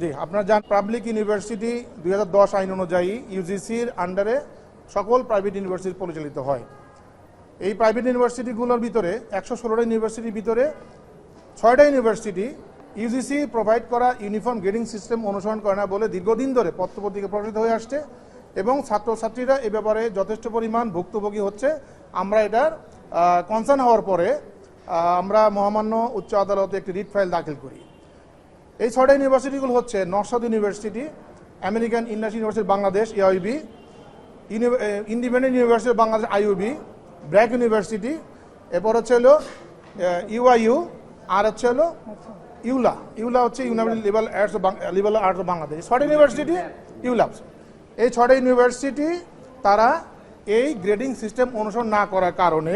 জি, আপনার যান public university দু হাজার দশ আইন অনুযায়ী ইউজিসির আন্ডারে সকল প্রাইভেট ইউনিভার্সিটি পরিচালিত হয়। এই প্রাইভেট ইউনিভার্সিটিগুলোর ভিতরে একশো ষোলোটা ইউনিভার্সিটির ভিতরে ছয়টা ইউনিভার্সিটি ইউজিসি প্রোভাইড করা ইউনিফর্ম গ্রেডিং সিস্টেম অনুসরণ করে না বলে দীর্ঘদিন ধরে পত্রপত্রিকা প্রকাশিত হয়ে আসছে এবং ছাত্রছাত্রীরা এ ব্যাপারে যথেষ্ট পরিমাণ ভুক্তভোগী হচ্ছে। আমরা এটার কনসার্ন হওয়ার পরে আমরা মহামান্য উচ্চ আদালতে একটি রিট ফাইল দাখিল করি। এই ছয়টা ইউনিভার্সিটিগুলো হচ্ছে North South University American Industry University Bangladesh AIB Independent University Bangladesh IUB BRAC University এরপর হচ্ছে হলো ইউআইইউ আর হচ্ছে হলো ইউলা। ইউলা হচ্ছে University Liberal Arts Liberal Arts Bangladesh ছয়টা ইউনিভার্সিটি ইউলাপস এই ছয়টা ইউনিভার্সিটি তারা এই গ্রেডিং সিস্টেম অনুসরণ না করার কারণে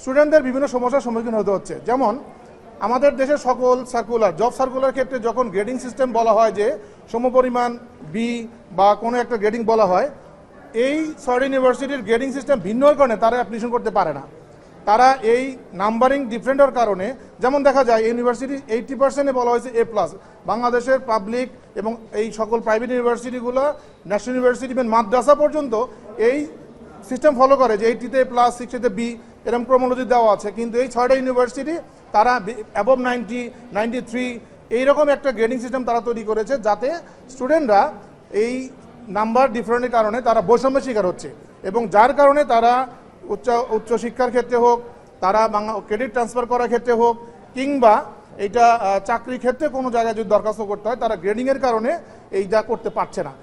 স্টুডেন্টদের বিভিন্ন সমস্যার সম্মুখীন হতে হচ্ছে। যেমন আমাদের দেশে সকল সার্কুলার জব সার্কুলার ক্ষেত্রে যখন গ্রেডিং সিস্টেম বলা হয় যে সমপরিমাণ বি বা কোনো একটা গ্রেডিং বলা হয়, এই ছয়টা ইউনিভার্সিটির গ্রেডিং সিস্টেম ভিন্ন কারণে তারা অ্যাপ্লিকেশন করতে পারে না। তারা এই নাম্বারিং ডিফারেন্ট হওয়ার কারণে, যেমন দেখা যায় ইউনিভার্সিটি এইটটি পার্সেন্টে বলা হয়েছে এ প্লাস বাংলাদেশের পাবলিক এবং এই সকল প্রাইভেট ইউনিভার্সিটিগুলো ন্যাশনাল ইউনিভার্সিটি এবং মাদ্রাসা পর্যন্ত এই সিস্টেম ফলো করে যে এইটিতে প্লাস সিক্সটিতে বি এরকম ক্রমোলজি দেওয়া আছে। কিন্তু এই ছয়টা ইউনিভার্সিটি তারা অ্যাবভ নাইনটি নাইনটি থ্রি এইরকম একটা গ্রেডিং সিস্টেম তারা তৈরি করেছে যাতে স্টুডেন্টরা এই নাম্বার ডিফারেন্টের কারণে তারা বৈষম্যের শিকার হচ্ছে। এবং যার কারণে তারা উচ্চ উচ্চশিক্ষার ক্ষেত্রে হোক তারা বাংলা ক্রেডিট ট্রান্সফার করার ক্ষেত্রে হোক কিংবা এটা আহ, চাকরির ক্ষেত্রে কোনো জায়গায় যদি দরখাস্ত করতে হয় তারা গ্রেডিংয়ের কারণে এইটা করতে পারছে না।